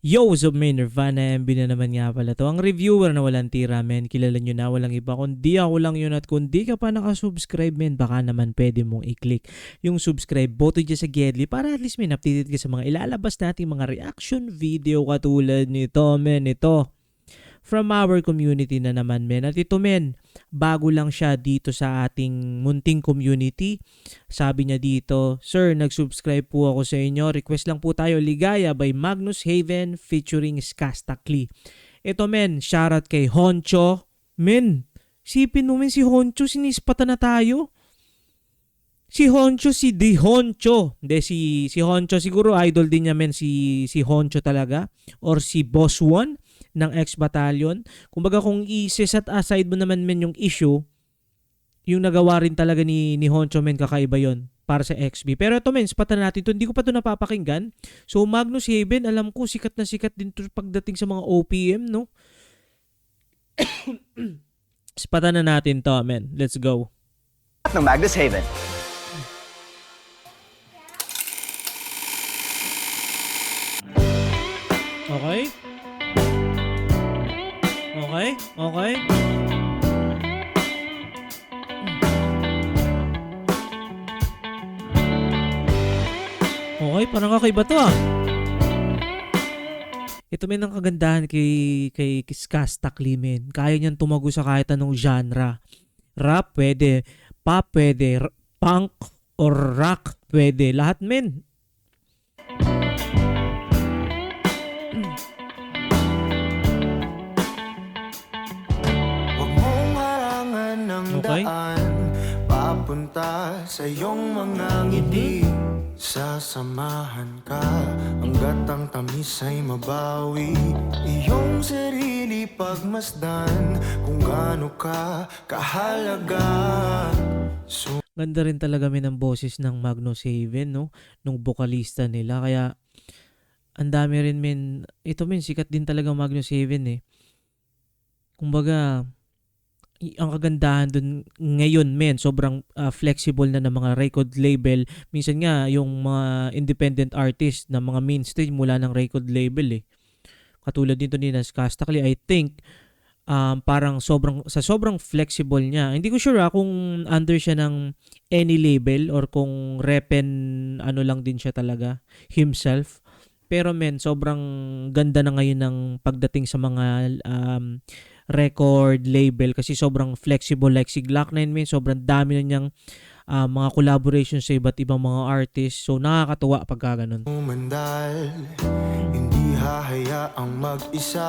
Yo, what's up, man? Nirvana MB na naman nga pala to. Ang reviewer na walang tira, men. Kilala nyo na, walang iba. Kundi ako lang yun at kung di ka pa nakasubscribe, men, baka naman pwede mong i-click yung subscribe button dyan sa Gedli para at least, men, updated ka sa mga ilalabas nating mga reaction video katulad nito, men. Ito, from our community na naman, men. At ito, men, bago lang siya dito sa ating munting community. Sabi niya dito, Sir, nag-subscribe po ako sa inyo. Request lang po tayo, Ligaya by Magnus Haven featuring Skastakli. Ito, men, shoutout kay Honcho. Men, sipin mo, men, si Honcho, sinispatan na tayo. Si Honcho, si Di Honcho. Hindi, si, si Honcho, siguro idol din niya, men, si, si Honcho talaga. Or si Boss One ng X-Battalion. Kumbaga kung i-set aside mo naman men yung issue, yung nagawa rin talaga ni, ni Honcho men kakaiba yon para sa XB. Pero ito men, spatan natin to. Hindi ko pa to napapakinggan. So Magnus Haven, alam ko sikat na sikat din to pagdating sa mga OPM, no? spatan na natin to, men. Let's go. ng Magnus Haven. Okay? Okay? Parang kakaiba to ah. Ito may nang kagandahan kay, kay Skastak Limen. Kaya niyang tumago sa kahit anong genre. Rap, pwede. Pop, pwede. R- punk, or rock, pwede. Lahat men. Okay. Papunta sa iyong mga ngiti Sasamahan ka Hanggat ang tamis ay mabawi Iyong sarili pagmasdan Kung gaano ka kahalaga So Ganda rin talaga min ang boses ng Magnus Haven, no? Nung vokalista nila. Kaya, ang dami rin min, ito min, sikat din talaga Magnus Haven eh. Kumbaga, ang kagandahan dun ngayon men, sobrang ah, flexible na ng mga record label. Minsan nga, yung mga independent artist na mga mainstream mula ng record label eh. Katulad dito ni Nas Castakli, I think, um, parang sobrang sa sobrang flexible niya. Hindi ko sure ah, kung under siya ng any label or kung repen ano lang din siya talaga himself. Pero men, sobrang ganda na ngayon ng pagdating sa mga um, record label kasi sobrang flexible like si Glock9 men, sobrang dami na niyang ah, mga collaborations sa iba't ibang mga artists. So nakakatuwa pagka ganun. umandal Hindi hahayaang mag-isa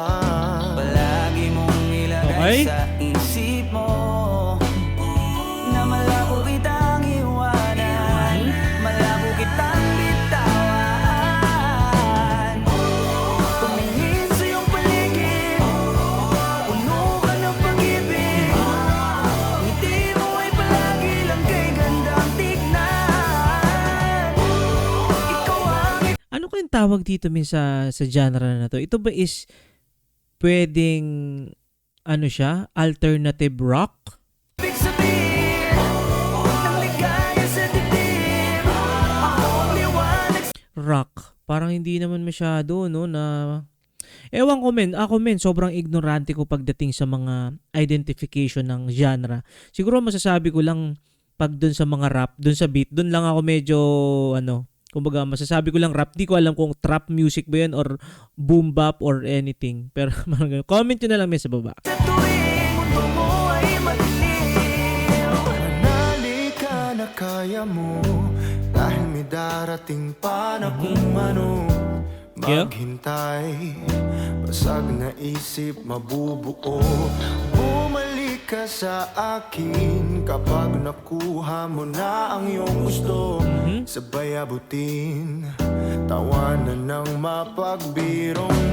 Palagi mong ilagay Okay. sa tawag dito min sa sa genre na to? Ito ba is pwedeng ano siya? Alternative rock? rock. Parang hindi naman masyado, no, na... Ewan ko men, ako men, sobrang ignorante ko pagdating sa mga identification ng genre. Siguro masasabi ko lang pag dun sa mga rap, dun sa beat, dun lang ako medyo, ano, kumbaga masasabi ko lang rap. Di ko alam kung trap music ba yun or boom bap or anything. Pero parang ganun. comment nyo na lang sa baba. Sa tuwing mundo mo ay madilim Manali ka na kaya mo Dahil may darating pa na kung ano. Maghintay Basag na isip mabubuo Bumalik ka sa akin. Kapag nakuha mo na ang iyong gusto Sabay abutin. Tawanan ng mapagbirong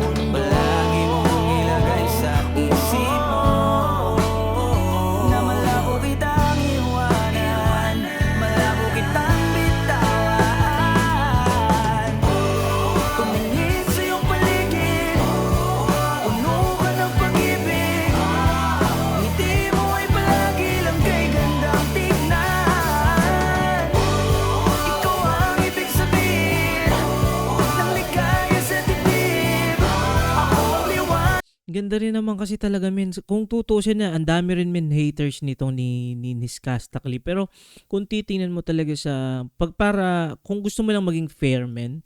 maganda rin naman kasi talaga men kung tutusin na ang dami rin men haters nitong ni ni, ni pero kung titingnan mo talaga sa pag para kung gusto mo lang maging fair men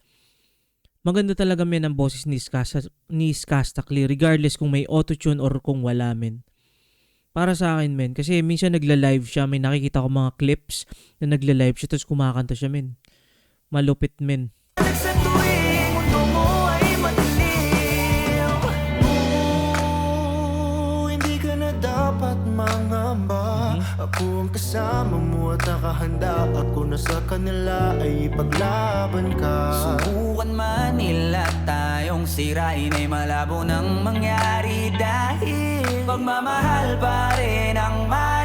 maganda talaga men ang boses ni Skasta, ni Skastakli regardless kung may autotune or kung wala men para sa akin men kasi minsan nagla-live siya may nakikita ko mga clips na nagla-live siya tapos kumakanta siya men malupit men Ako ang kasama mo at nakahanda. Ako na sa kanila ay ipaglaban ka. Subukan man nila tayong sirain ay malabo nang mangyari dahil Pagmamahal pa rin ang mananaig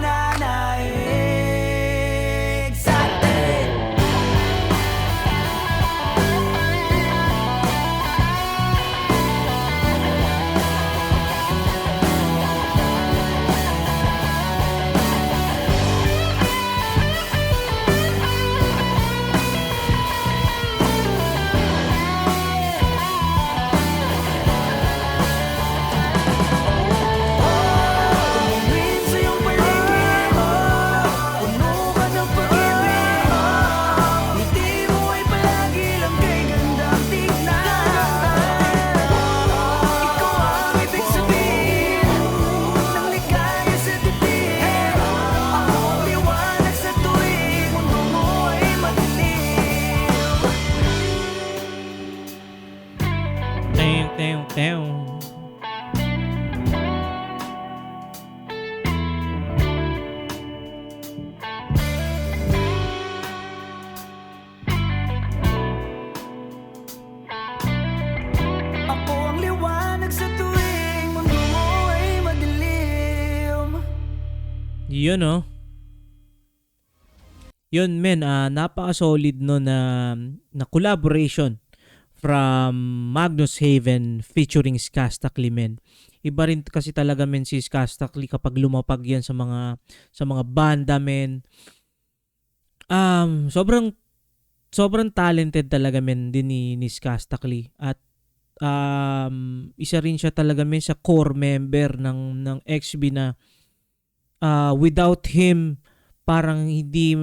Yun oh. Yun men, ah napaka-solid no na, na collaboration from Magnus Haven featuring Skastakli men. Iba rin kasi talaga men si Skastakli kapag lumapag yan sa mga sa mga banda men. Um, sobrang sobrang talented talaga men din ni, ni Skastakli at um, isa rin siya talaga men sa core member ng ng XB na uh, without him parang hindi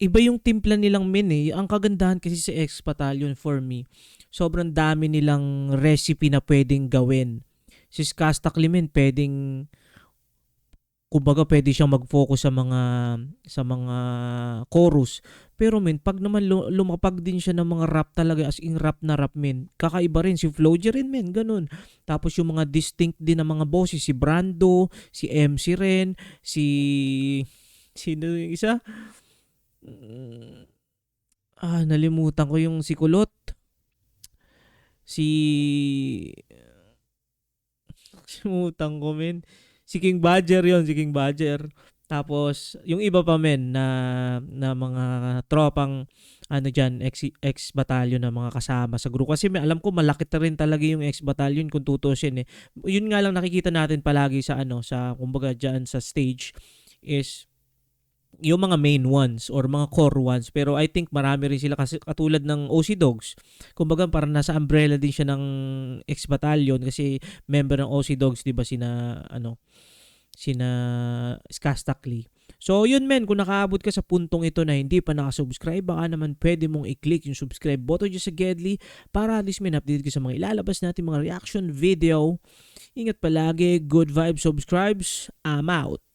iba yung timpla nilang men eh. Ang kagandahan kasi sa X Battalion for me, sobrang dami nilang recipe na pwedeng gawin. Si Skastakli men pwedeng kumbaga pwede siyang mag-focus sa mga sa mga chorus. Pero men, pag naman lu- lumapag din siya ng mga rap talaga as in rap na rap men, kakaiba rin si Floja rin men, ganun. Tapos yung mga distinct din ng mga boses, si Brando, si MC rin, si sino yung isa? Ah, nalimutan ko yung si Kulot. Si Nalimutan ko men. Si King Badger yon si King Badger. Tapos, yung iba pa men na, na mga tropang ano dyan, ex, ex battalion na mga kasama sa grupo. Kasi may, alam ko malaki na rin talaga yung ex battalion kung tutusin eh. Yun nga lang nakikita natin palagi sa ano, sa kumbaga dyan sa stage is yung mga main ones or mga core ones. Pero I think marami rin sila kasi katulad ng OC Dogs. Kumbaga parang nasa umbrella din siya ng ex battalion kasi member ng OC Dogs, 'di ba sina ano sina Skastakli. So yun men, kung nakaabot ka sa puntong ito na hindi pa nakasubscribe, baka naman pwede mong i-click yung subscribe button dyan sa Gedli para at least may update ka sa mga ilalabas natin mga reaction video. Ingat palagi, good vibes, subscribes, I'm out.